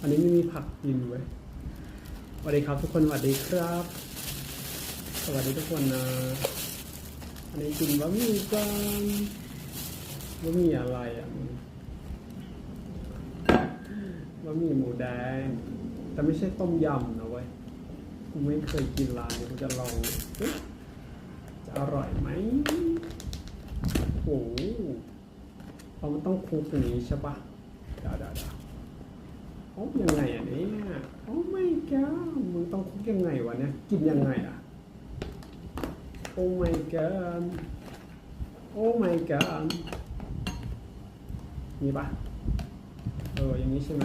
อันนี้ไม่มีผักกินเว้ยสวัสดีครับทุกคนสวัสดีครับ สวัสดีทุกคนนะอันนี้กินบะหมี่กันบะหมี่อะไรอะบะหมี่หมูแดง แต่ไม่ใช่ต้มยำนะเว้ยกูไม่เคยกินร้านนี้กูจะลองจะอร่อยไหมโอ้โหเพราะมันต้องคลุกอย่างนี้ใช่ปะเดาเดาเดา อ้ยังไงอันนี้โอ้ไม่ก d มึงต้องคุกยังไงวะเนี่ยกินยังไงอะโอ้ my god โอ้ my god นี่ปะเอออย่างนี้ใช่ไหม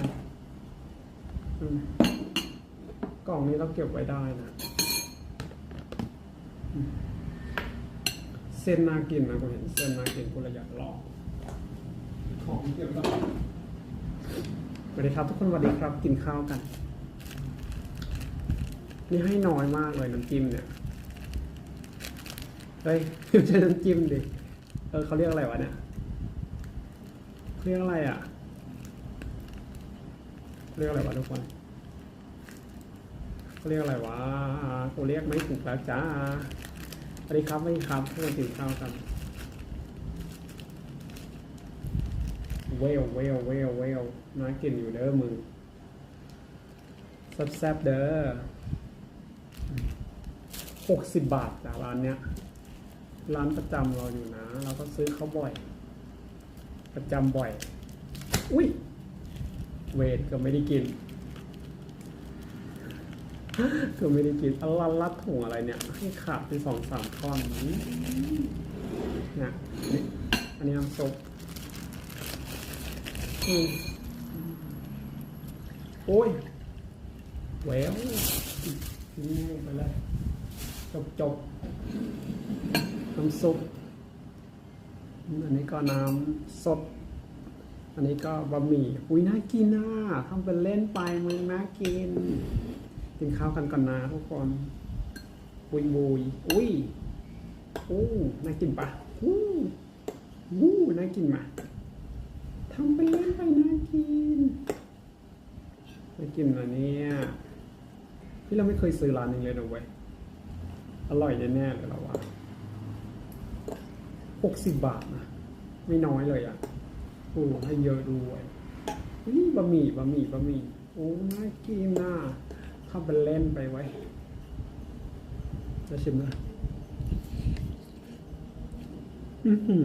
กล่องนี้เราเก็บไว้ได้นะเส้นน่ากินนะกูเห็นเส้นน่ากินกูเลยอยากลองของเก็บไว้ สวัสดีครับทุกคนสวัสดีครับกินข้าวกัน นี่ให้น้อยมากเลยน้ำจิ้มเนี่ยเฮ้ยไม่ใช่น้ำจิ้มดิเออเขาเรียกอะไรวะเนี่ยเรียกอะไรอะเรียกอะไรวะทุกคนเขาเรียกอะไรวะกูเรียกไม่ถูกแล้วจ้าสวัสดีครับไม่ครับเพื่อนกินข้าวกัน วลเวลเวลเวลน้อยกินอยู่เด้อมึงแซ่บๆเด้อหกสิบบาทจากร้านเนี้ย ร้านประจำเราอยู่นะ เราก็ซื้อเขาบ่อย ประจำบ่อย อุ้ย เวทก็ไม่ได้กิน ก็ไม่ได้กินอลันลัดถุงอะไรเนี่ย ให้ขาดไปสองสามท่อนนี่นี่ยนี่อันนี้น้ำซุปอืม โอ้ยแหววทิ้งไปเลยจบจบน้ำซุปอันนี้ก็น้ำสดอันนี้ก็บะหมี่อุ้ยน่ากินน่ะทำเป็นเล่นไปมึงน่ากิน กินข้าวกันก่อนนะทุกคนบุยบุยอุ้ยโอ้น่ากินปะอู้อู้น่ากินมาทำเป็นเล่น ไปน่กินน่ากินนะเนี่ยพี่เราไม่เคยซื้อร้านนี้เลยนะเว้ย อร่อยแน่ๆเลยเราว่าหกสิบบาทนะ ไม่น้อยเลยอะโอ้ให้เยอะด้วยนี่บะหมี่บะหมี่บะหมี่ โอ้น่ากินน่ะทำเป็นเล่นไปไว้จะชิมนะอือหือ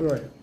อร่อย